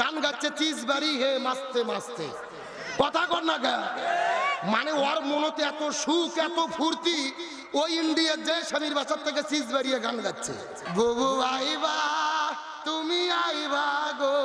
গান গাচ্ছে চিজ বাড়ি হে, মাস্তে মাস্তে। কথা কর না গা। মানে ওর মনতে এত সুখ, এত ফুর্তি ওই ইন্ডিয়ার যে স্বামীর বাসার থেকে চিজ বাড়িয়ে গান গাচ্ছে। বুবু আইবা, তুমি আইবা গো,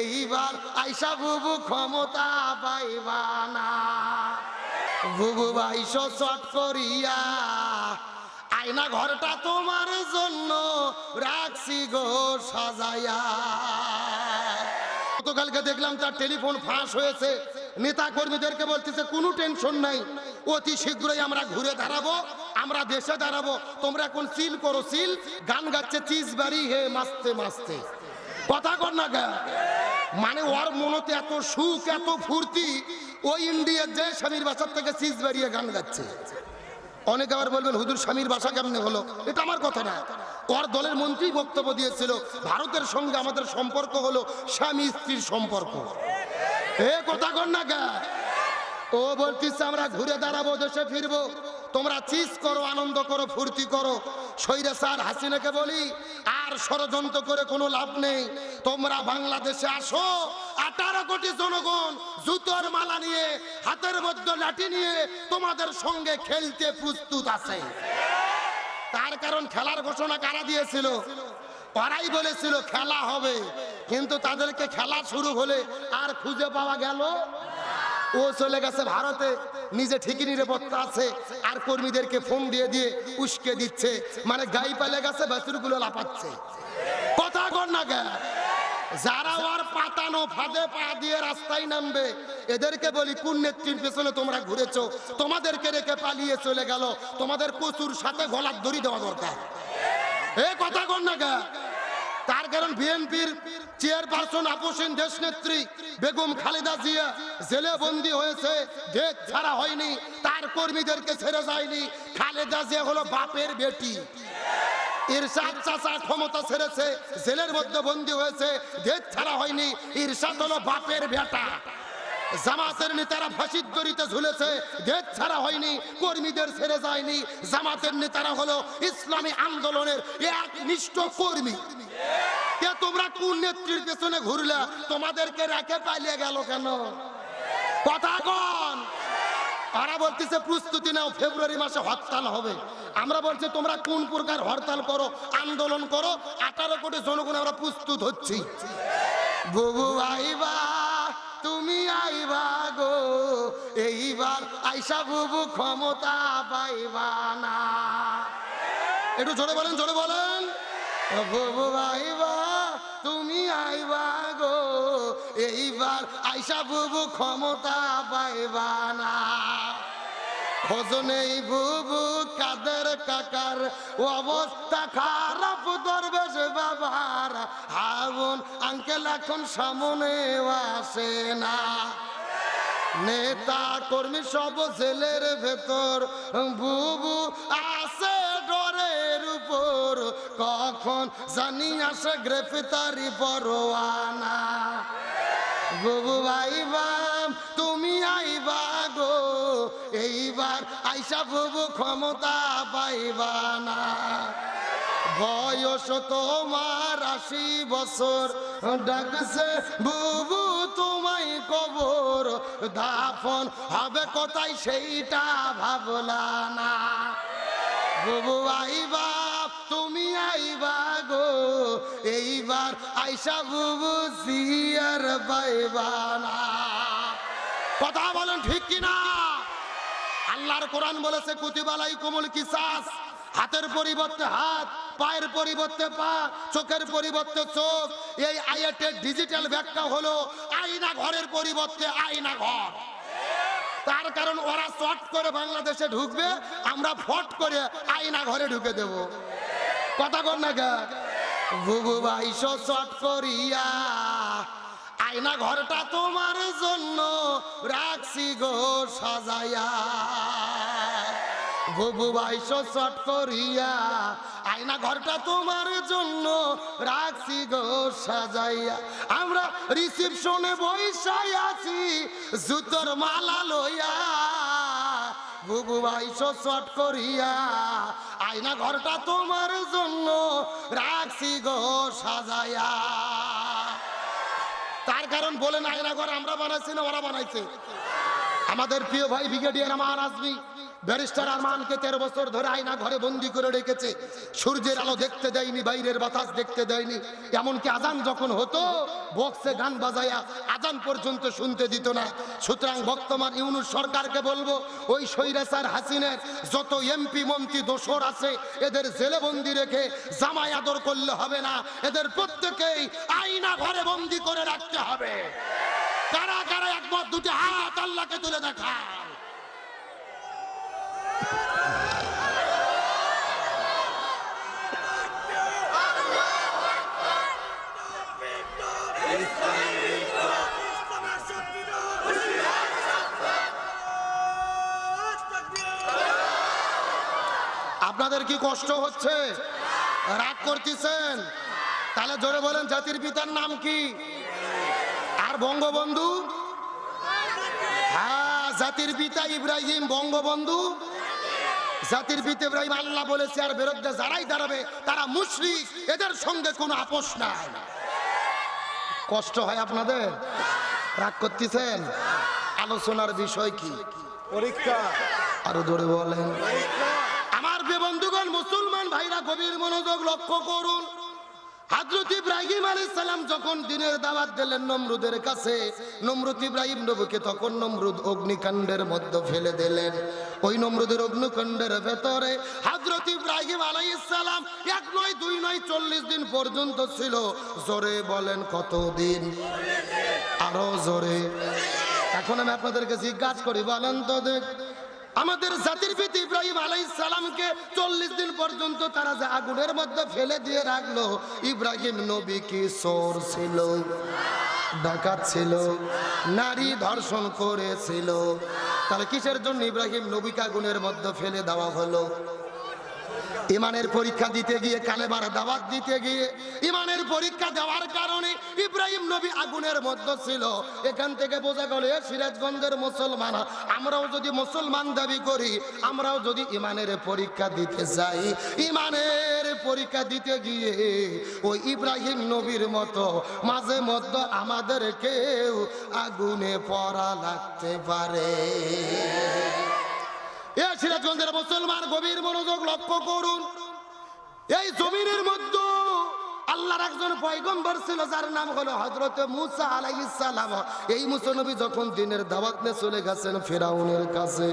এইবার আইসা বুবু ক্ষমতা পাইবা না। বুবু বাইশো চট করিয়া, আয়না ঘরটা তোমার জন্য রাখছি গো, সাজাইয়া। গতকালকে দেখলাম তার টেলিফোন ফাঁস হয়েছে। নেতা কর্মীদেরকে বলতেছে, কোনো টেনশন নাই। অতি শীঘ্রই আমরা ঘুরে দাঁড়াবো, আমরা দেশে দাঁড়াবো। তোমরা এখন সিল করো, সিল। গান গাচ্ছে চিজ বাড়ি হে মাস্তে মাস্তে। কথা কর না গা। মানে ওর মনতে এত সুখ, এত ফুর্তি ওই ইন্ডিয়ার যে স্বামীর বাসার থেকে চিজ বাড়িয়ে গান গাচ্ছে। অনেকে আবার বলবেন, হুজুর, স্বামীর বাসা কেমনে হলো? এটা আমার কথা না। ওর দলের মন্ত্রী বক্তব্য দিয়েছিল, ভারতের সঙ্গে আমাদের সম্পর্ক হলো স্বামী স্ত্রীর সম্পর্ক। এ কথা কর না গা ও বলতিস আমরা ঘুরে দাঁড়াবো, দেশে ফিরবো। তোমরা চিজ করো, আনন্দ করো, ফুর্তি করো। সৈরা স্যার হাসিনাকে বলি, আর ষড়যন্ত্র করে কোনো লাভ নেই। তোমরা বাংলাদেশে আসো আঠারো কোটি জনগণ জুতোর মালা নিয়ে, হাতের মধ্যে লাঠি নিয়ে তোমাদের সঙ্গে খেলতে প্রস্তুত আছে। তার কারণ খেলার ঘোষণা কারা দিয়েছিল? ওরাই বলেছিল খেলা হবে, কিন্তু তাদেরকে খেলা শুরু হলে আর খুঁজে পাওয়া গেল ও চলে গেছে ভারতে, নিজে ঠিকই নিরাপত্তা আছে, আর কর্মীদেরকে ফোন দিয়ে দিয়ে উস্কে দিচ্ছে মানে গাই পালে গেছে বাছুরগুলো লাপাচ্ছে কথা কর না গে যারা ওর পাতানো ফাঁদে পা দিয়ে রাস্তায় নামবে, এদেরকে বলি, কোন নেত্রীর পেছনে তোমরা ঘুরেছো? তোমাদেরকে রেখে পালিয়ে চলে গেল। তোমাদের প্রচুর সাথে গলার দড়ি দেওয়া দরকার। এ কথা কর না গে তার কারণ বিএনপির চেয়ারপারসন আপোসেন দেশ নেত্রী বেগম খালেদা জিয়া জেলে বন্দী হয়েছে, দেশ ছাড়া হয়নি, তার কর্মীদেরকে ছেড়ে যায়নি। খালেদা জিয়া হলো বাপের বেটি। ইরশাদ চাচা ক্ষমতা ছেড়েছে জেলের মধ্যে বন্দী হয়েছে দেশ ছাড়া হয়নি ইরশাদ হলো বাপের বেটা। জামাতের নেতারা ফাঁসির দড়িতে ঝুলেছে দেশ ছাড়া হয়নি কর্মীদের ছেড়ে যায়নি। জামাতের নেতারা হলো ইসলামী আন্দোলনের এক নিষ্ঠ কর্মী। কে তোমরা কোন নেত্রীর পেছনে ঘুরলে? তোমাদেরকে রেখে পালিয়ে গেল কেন? কথা কন। তারা বলতেছে প্রস্তুতি নাও ফেব্রুয়ারি মাসে হরতাল হবে। আমরা বলছি, তোমরা কোন প্রকার হরতাল করো, আন্দোলন করো? আঠারো কোটি জনগণ আমরা প্রস্তুত হচ্ছি। তুমি আইবা গো, এইবার আইসা বুবু ক্ষমতা পাইবা না। একটু জোরে বলেন জোরে বলেন। বুবু আইবা, তুমি আইবা গো, এইবার আইসা বুবু ক্ষমতা পাইবা না। বুবু কাদের কাকার অবস্থা খারাপ এখন আসে না। নেতা কর্মী সব ছেলের ভেতর। বুবু আসে ডরের উপর। কখন জানি আসে গ্রেফতারি পরোয়ানা। বুবু আইবা গো এইবার আইসা বুবু ক্ষমতা পাইবা না। বয়স তোমার আশি বছর, ডাকছে বুবু তোমায় কবর দাফন হবে কোথায় সেইটা ভাবলা না। বুবু আইবা তুমি আইবা গো এইবার আইসা বুবু সিয়ার পাইবা না। কথা বলেন ঠিক কিনা? আল্লাহর কোরআন বলেছে কুতিবালাই কোমল কিসাস। হাতের পরিবর্তে হাত, পায়ের পরিবর্তে পা, চোখের পরিবর্তে চোখ। এই আইএটের ডিজিটাল ব্যাখ্যা হলো আয়না ঘরের পরিবর্তে আয়না ঘর। তার কারণ ওরা শর্ট করে বাংলাদেশে ঢুকবে, আমরা ফট করে আয়না ঘরে ঢুকে দেব। কথা কর না গা। বুবু বাইশো চট করিয়া আয়না ঘরটা তোমার জন্য রাখছি গো, সাজাইয়া। বুবু বাইশো শট করিয়া। আয়না ঘরটা তোমার জন্য রাখছি গো, সাজাইয়া। আমরা রিসিপশনে বৈশাই আছি, জুতোর মালা লইয়া। বুবু বাইশো শট করিয়া। আয়না ঘরটা তোমার জন্য রাখছি গো, সাজাইয়া। তার কারণ বলেন আয়না ঘর আমরা বানাইছি না, ওরা বানাইছে। আমাদের প্রিয় ভাই, ব্রিগেডিয়ার আমার আজমি। ব্যারিস্টার আরমানকে তেরো বছর ধরে আয়না ঘরে বন্দি করে রেখেছে। সূর্যের আলো দেখতে দেয়নি, বাইরের বাতাস দেখতে দেয়নি। এমনকি আজান যখন হতো, বক্সে গান বাজায়া আজান পর্যন্ত শুনতে দিত না। সুতরাং বর্তমান ইউনুস সরকারকে বলব, ওই সৈরাসার হাসিনের যত এমপি, মন্ত্রী, দোসর আছে, এদের জেলে বন্দি রেখে জামাই আদর করলে হবে না। এদের প্রত্যেকেই আয়না ঘরে বন্দি করে রাখতে হবে। কারা কারা একমত, দুটি হাত আল্লাহকে তুলে দেখা কি কষ্ট হচ্ছে? রাগ করতেছেন? তাহলে জোরে বলেন জাতির পিতার নাম কি? আর বঙ্গবন্ধু? হ্যাঁ জাতির পিতা ইব্রাহিম বঙ্গবন্ধু। জাতির পিতা ইব্রাহিম আল্লাহ বলেছে আর বিরুদ্ধে যারাই দাঁড়াবে তারা মুশরিক। এদের সঙ্গে কোনো আপোষ নাই। কষ্ট হয় আপনাদের? রাগ করতেছেন? আলোচনার বিষয় কি? পরীক্ষা। আরও জোরে বলেন। আমার মুসলমান ভাইরা, গভীর মনোযোগ লক্ষ্য করুন। হাজরত ইব্রাহিম আলাইহিস সালাম যখন দিনের দাওয়াত দিলেন নমরুদের কাছে, নমরুদ ইব্রাহিম নবীকে তখন নমরুদ অগ্নিকাণ্ডের মধ্যে ফেলে দিলেন। ওই নমরুদের অগ্নিকাণ্ডের ভেতরে হাজরত ইব্রাহিম আলাইহিস সালাম এক নয়, দুই নয়, চল্লিশ দিন পর্যন্ত ছিল। জোরে বলেন, কতদিন? আরও জোরে। এখন আমি আপনাদেরকে জিজ্ঞাসা করি, বলেন তো দেখ। আমাদের জাতির পিতা ইব্রাহিম সালামকে চল্লিশ দিন পর্যন্ত তারা যে আগুনের মধ্যে ফেলে দিয়ে রাখল, ইব্রাহিম নবী কি সর ছিল? ডাকাত ছিল? নারী ধর্ষণ করেছিল? তাহলে কিসের জন্য ইব্রাহিম নবীকে আগুনের মধ্যে ফেলে দেওয়া হলো? ইমানের পরীক্ষা দিতে গিয়ে কালেবার দাওয়াত দিতে গিয়ে, ইমানের পরীক্ষা দেওয়ার কারণে ইব্রাহিম নবী আগুনের মধ্যে ছিল। এখান থেকে বোঝা গেল সিরাজগঞ্জের মুসলমান, আমরাও যদি মুসলমান দাবি করি, আমরাও যদি ইমানের পরীক্ষা দিতে যাই। ইমানের পরীক্ষা দিতে গিয়ে, ওই ইব্রাহিম নবীর মতো, মাঝে মধ্যে আমাদেরকেও আগুনে পড়া লাগতে পারে। এ সিরাজগঞ্জের মুসলমান গভীর মনোযোগ লক্ষ্য করুন। এই জমিনের মধ্যে আল্লাহর একজন পয়গম্বর ছিল, যার নাম হলো হজরতে মুসা আলাইহিস সালাম। এই মুসা নবী যখন দিনের দাওয়াত নিয়ে চলে গেছেন ফেরাউনের কাছে,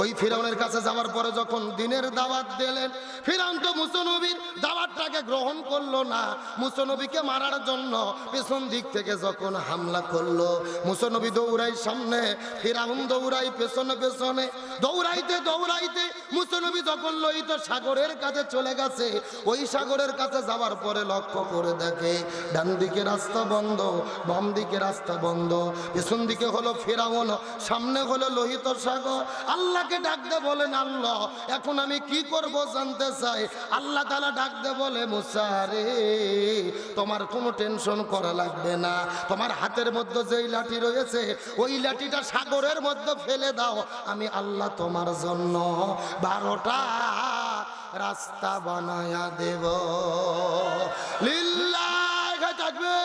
ওই ফেরাউনের কাছে যাওয়ার পরে যখন দিনের দাওয়াত দিলেন, ফেরাউন তো মুসা নবীর দাওয়াতটাকে গ্রহণ করল না। মুসা নবীকে মারার জন্য পেছন দিক থেকে যখন হামলা করল, মুসা নবী দৌড়াই সামনে, ফেরাউন দৌড়াই পেছনে পেছনে। দৌড়াইতে দৌড়াইতে মুসা নবী যখন লোহিত সাগরের কাছে চলে গেছে, ওই সাগরের কাছে যাওয়ার পরে লক্ষ্য করে দেখে। ডান দিকে রাস্তা বন্ধ, বাম দিকে রাস্তা বন্ধ। পেছন দিকে হলো ফেরাউন, সামনে হলো লোহিত সাগর। আল্লাহকে ডাকতে বলেন, আল্লাহ, এখন আমি কি করব জানতে চাই? আল্লাহ তালা ডাকতে বলে মুসারে তোমার কোনো টেনশন করা লাগবে না। তোমার হাতের মধ্যে যেই লাঠি রয়েছে, ওই লাঠিটা সাগরের মধ্যে ফেলে দাও। আমি আল্লাহ তোমার জন্য বারোটা রাস্তা বানায়া দেব। লিল্লাহ থাকবে।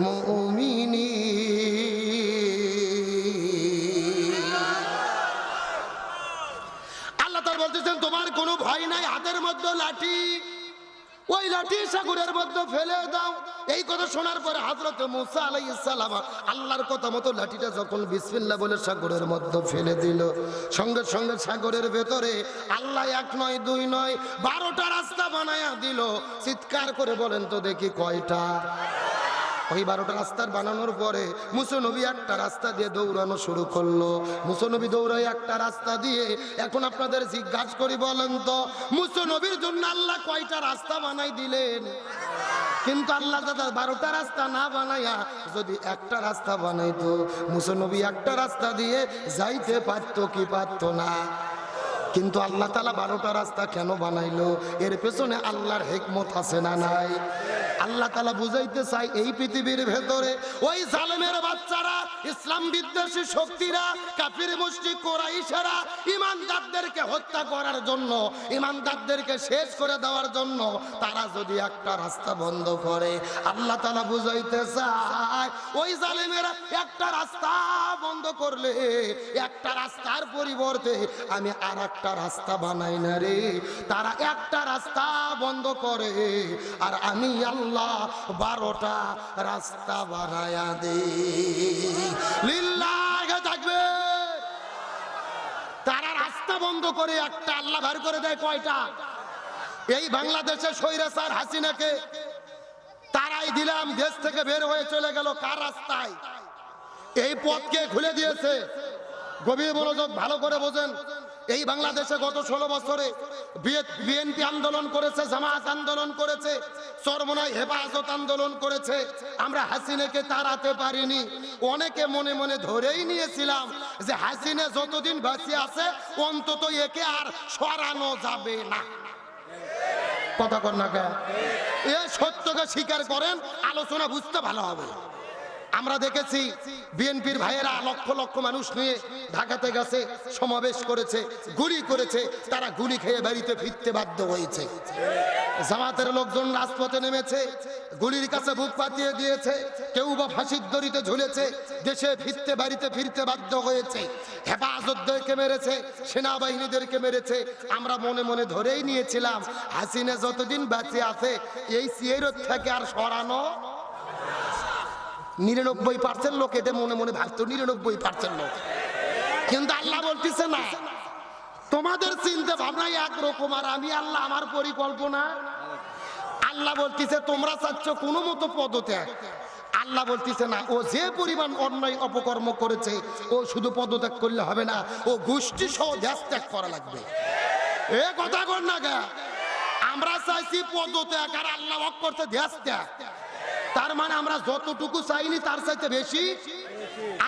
মুমিনিন। আল্লাহ তার বলতেছেন, তোমার কোনো ভয় নাই, হাতের মধ্যে লাঠি ওই লাঠি সাগরের মধ্যে ফেলে দাও। এই কথা শোনার পরে হাজরত মুসা আলাইহিস সালাম আল্লাহর কথা মতো লাঠিটা যখন বিসমিল্লাহ বলে সাগরের মধ্যে ফেলে দিল, সঙ্গে সঙ্গে সাগরের ভেতরে আল্লাহ এক নয়, দুই নয়, বারোটা রাস্তা বানায়া দিল। চিৎকার করে বলেন তো দেখি কয়টা। ওই বারোটা রাস্তার বানানোর পরে মুসনবী একটা রাস্তা দিয়ে দৌড়ানো শুরু করল। মুসনবী দৌড়াই একটা রাস্তা দিয়ে, এখন আপনাদের জিজ্ঞাসা করি বলেন তো মুসনবীর জন্য আল্লাহ কয়টা রাস্তা বানাই দিলেন? কিন্তু আল্লাহ দাদা বারোটা রাস্তা না বানাইয়া যদি একটা রাস্তা বানাইতো মুসনবী একটা রাস্তা দিয়ে যাইতে পারতো কি পারতো না? কিন্তু আল্লাহ তালা বারোটা রাস্তা কেন বানাইলো? এর পেছনে আল্লাহর হেকমত আছে না নাই? আল্লাহ তালা বুঝাইতে চাই এই পৃথিবীর ভেতরে ওই জালেমের বাচ্চারা, ইসলাম বিদ্বেষী শক্তিরা, কাফির মুষ্টি কোরাইশেরা, ইমানদারদেরকে হত্যা করার জন্য, ইমানদারদেরকে শেষ করে দেওয়ার জন্য তারা যদি একটা রাস্তা বন্ধ করে, আল্লাহ তালা বুঝাইতে চায় ওই জালেমেরা একটা রাস্তা বন্ধ করলে, একটা রাস্তার পরিবর্তে আমি আর একটা রাস্তা বানাই না রে। তারা একটা রাস্তা বন্ধ করে, আর আমি আল্লাহ বারোটা রাস্তা বানায়া দে। থাকবে। তারা রাস্তা বন্ধ করে একটা আল্লাহ করে দেয় কয়টা? এই বাংলাদেশের স্বৈরাচার হাসিনাকে তারাই দিলাম, দেশ থেকে বের হয়ে চলে গেল কার রাস্তায়? এই পথকে খুলে দিয়েছে। গভীর মনোযোগ ভালো করে বোঝেন। এই বাংলাদেশে গত ষোলো বছরে বিএনপি আন্দোলন করেছে, জামাত আন্দোলন করেছে চরমনায় হেফাজত আন্দোলন করেছে। আমরা হাসিনাকে তাড়াতে পারিনি। অনেকে মনে মনে ধরেই নিয়েছিলাম যে হাসিনা যতদিন বাঁচি আছে, অন্তত একে আর সরানো যাবে না। কথা কর না এ সত্যকে স্বীকার করেন, আলোচনা বুঝতে ভালো হবে। আমরা দেখেছি বিএনপির ভাইয়েরা লক্ষ লক্ষ মানুষ নিয়ে ঢাকাতে গেছে, সমাবেশ করেছে, গুলি করেছে, তারা গুলি খেয়ে বাড়িতে ফিরতে বাধ্য হয়েছে। জামাতের লোকজন রাজপথে নেমেছে, গুলির কাছে বুক পাতিয়ে দিয়েছে, কেউ বা ফাঁসির দড়িতে ঝুলেছে, দেশে ফিরতে বাড়িতে ফিরতে বাধ্য হয়েছে। হেফাজতদেরকে মেরেছে, সেনাবাহিনীদেরকে মেরেছে, আমরা মনে মনে ধরেই নিয়েছিলাম, হাসিনা যতদিন বেঁচে আছে, এই সিয়েরত থেকে আর সরানো নিরানব্বই পার্সেন্ট লোক এটা মনে মনে ভাবতো নিরানব্বই পার্সেন্ট লোক। কিন্তু আল্লাহ বলতেছে না, তোমাদের চিন্তা ভাবনা একরকম আর আমি আল্লাহ আমার পরিকল্পনা। আল্লাহ বলতেছে, তোমরা চাচ্ছ কোনো মতো পদত্যাগ। আল্লাহ বলতেছে না, ও যে পরিমাণ অন্যায় অপকর্ম করেছে, ও শুধু পদত্যাগ করলে হবে না, ও গোষ্ঠী সহ দেশ ত্যাগ করা লাগবে। এ কথা কর না গা আমরা চাইছি পদত্যাগ আর আল্লাহ করতে দেশ ত্যাগ তার মানে আমরা যতটুকু চাইনি তার চাইতে বেশি?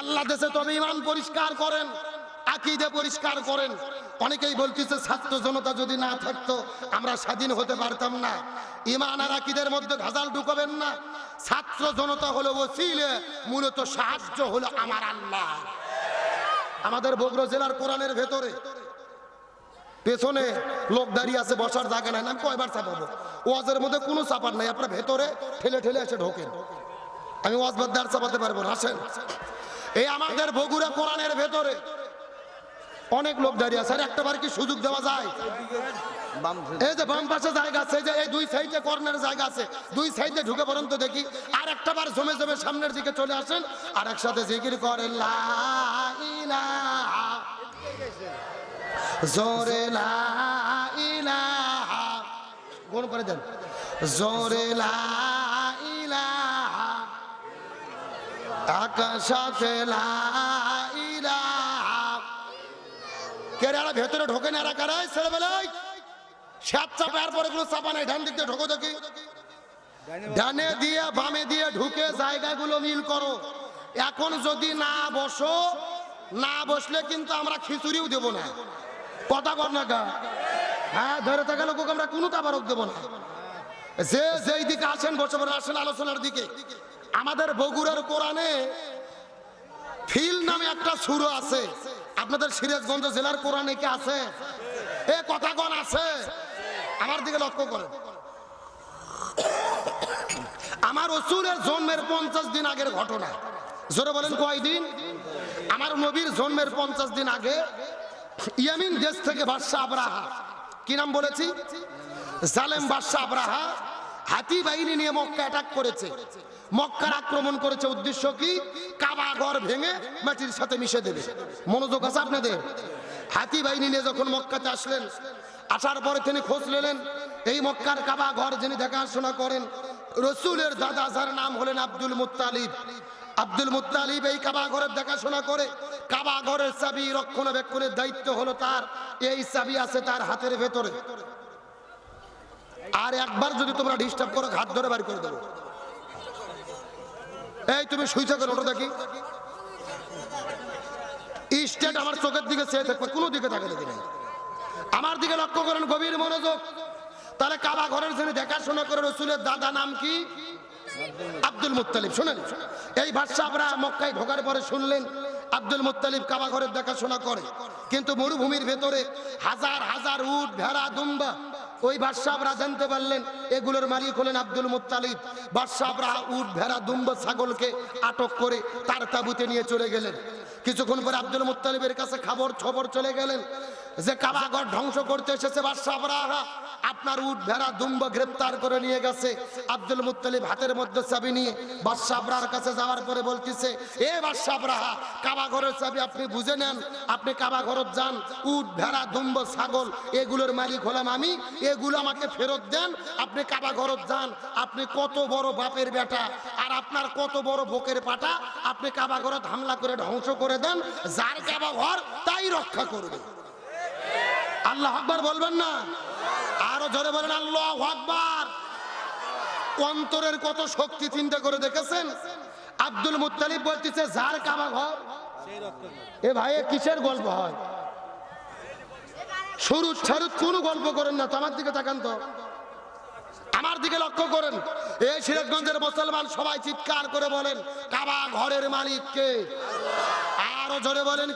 আল্লাহ দেশে তবে ইমান পরিষ্কার করেন, আকিদে পরিষ্কার করেন। অনেকেই বলতেছে ছাত্র জনতা যদি না থাকতো, আমরা স্বাধীন হতে পারতাম না। ইমান আর আকিদের মধ্যে ভেজাল ঢুকবেন না। ছাত্র জনতা হলো ওসিলে, মূলত সাহায্য হলো আমার আল্লাহ। আমাদের বগুড়া জেলার কোরআনের ভেতরে পেছনে লোক দাঁড়িয়ে আছে, বসার জায়গা নাই। আমি কয়বার চাপাবো? ওয়াজের মধ্যে কোনো চাপার নাই, আপনার ভেতরে ঠেলে ঠেলে এসে ঢোকেন। আমি ওয়াজ বাদ দাঁড় চাপাতে পারব আসেন। এই আমাদের বগুড়া কোরআনের ভেতরে অনেক লোক দাঁড়িয়ে আছে। আর একটা বার কি সুযোগ দেওয়া যায়? এই যে বাম পাশে জায়গা আছে যে এই দুই সাইডে কর্নার জায়গা আছে, দুই সাইডে ঢুকে পড়েন দেখি। আর একটা বার জমে জমে সামনের দিকে চলে আসেন। আর একসাথে জিকির করেন, লা জোরে ইলাহা। কোন করে দেন। জোরে ইলাহা। ইলাহা। ভেতরে ঢোকে না কারাই? ছেলেবেলায় চাপার নাই। দিয়ে বামে দিয়ে ঢুকে মিল করো। এখন যদি না বসো, না বসলে কিন্তু আমরা খিচুড়িও দেব না। কথা কর না গা। হ্যাঁ ধরে থাকা লোক আমরা কোনো তাবারক দেব না। যে যেই দিকে আসেন, বসে পড়ে আসেন আলোচনার দিকে। আমাদের বগুড়ার কোরআনে ফিল নামে একটা সুর আছে। আপনাদের সিরাজগঞ্জ জেলার কোরআনে কি আছে? এ কথা কোন, আছে। আমার দিকে লক্ষ্য করেন। আমার রসুলের জন্মের পঞ্চাশ দিন আগের ঘটনা। জোরে বলেন কয়দিন? আমার নবীর জন্মের পঞ্চাশ দিন আগে ইয়ামিন দেশ থেকে বাদশাহ আবরাহা। কি নাম বলেছি? জালেম বাদশাহ আবরাহা হাতি বাহিনী নিয়ে মক্কা অ্যাটাক করেছে। মক্কার আক্রমণ করেছে, উদ্দেশ্য কি? কাবা ঘর ভেঙে মাটির সাথে মিশে দেবে। মনোযোগ আছে আপনাদের? হাতি বাহিনী নিয়ে যখন মক্কাতে আসলেন, আসার পরে তিনি খোঁজ নিলেন, এই মক্কার কাবা ঘর যিনি দেখাশোনা করেন, রসুলের দাদা, যার নাম হলেন আব্দুল মুত্তালিব। আব্দুল মুত্তালিব এই কাবা ঘরের দেখাশোনা করে। কাবা ঘরের চাবি রক্ষণাবেক্ষণের দায়িত্ব হলো তার। এই চাবি আছে তার হাতের ভেতরে। আর একবার যদি তোমরা ডিস্টার্ব করো হাত ধরে বাড়ি করে দেবো। এই তুমি শুইতে করো ওটা দেখি। স্টেট আমার চোখের দিকে চেয়ে থাকবে, কোনো দিকে থাকে দেখি নাই আমার দিকে লক্ষ্য করেন গভীর মনোযোগ। তাহলে কাবা ঘরের জন্য দেখাশোনা করে রসুলের দাদা নাম কি? আব্দুল মুতালিব শোনেন। এই ভাষা আমরা মক্কায় ঢোকার পরে শুনলেন, আব্দুল মুতালিব কাবা ঘরের দেখাশোনা করে। কিন্তু মরুভূমির ভেতরে হাজার হাজার উট, ভেড়া, দুম্বা, ওই বাদশাহরা জানতে পারলেন, এগুলোর মালিক হলেন আব্দুল মুতালিব বাদশাহরা উট, ভেড়া, দুম্বা, ছাগলকে আটক করে তার তাবুতে নিয়ে চলে গেলেন। কিছুক্ষণ পরে আব্দুল মুত্তালিবের কাছে খবর খবর চলে গেলেন। যে কাবাঘর ধ্বংস করতে এসেছে বাদশাহরা, আপনার উট ভেড়া দুম্ব গ্রেপ্তার করে নিয়ে গেছে। আব্দুল মুত্তালিব হাতের মধ্যে চাবি নিয়ে বাদশাহ আবরার কাছে যাওয়ার পরে বলতেছে, এ বাদশাহ আবরাহা কাবা ঘরের চাবি আপনি বুঝে নেন, আপনি কাবাঘরত যান, উট ভেড়া দুম্ব ছাগল এগুলোর মালিক হলাম আমি, এগুলো আমাকে ফেরত দেন, আপনি কাবাঘরত যান, আপনি কত বড় বাপের বেটা, আর আপনার কত বড় বুকের পাটা, আপনি কাবাঘরত হামলা করে ধ্বংস করে দেন, যার কাবা ঘর তাই রক্ষা করবে। আল্লাহ আকবার বলবেন না? আরও জোরে বলেন, আল্লাহ আকবার। অন্তরের কত শক্তি চিন্তা করে দেখেছেন? আব্দুল মুত্তালিব বলতেছে, যার কাবা ঘর, এ ভাই কিসের গল্প হয়? শুরু ছাড়ুত কোন গল্প করেন না, তো আমার দিকে তাকান তো। আমার দিকে লক্ষ্য করেন। এই সিরাজগঞ্জের মুসলমান সবাই চিৎকার করে বলেন, কাবা ঘরের মালিককে। আরও জোরে বলেন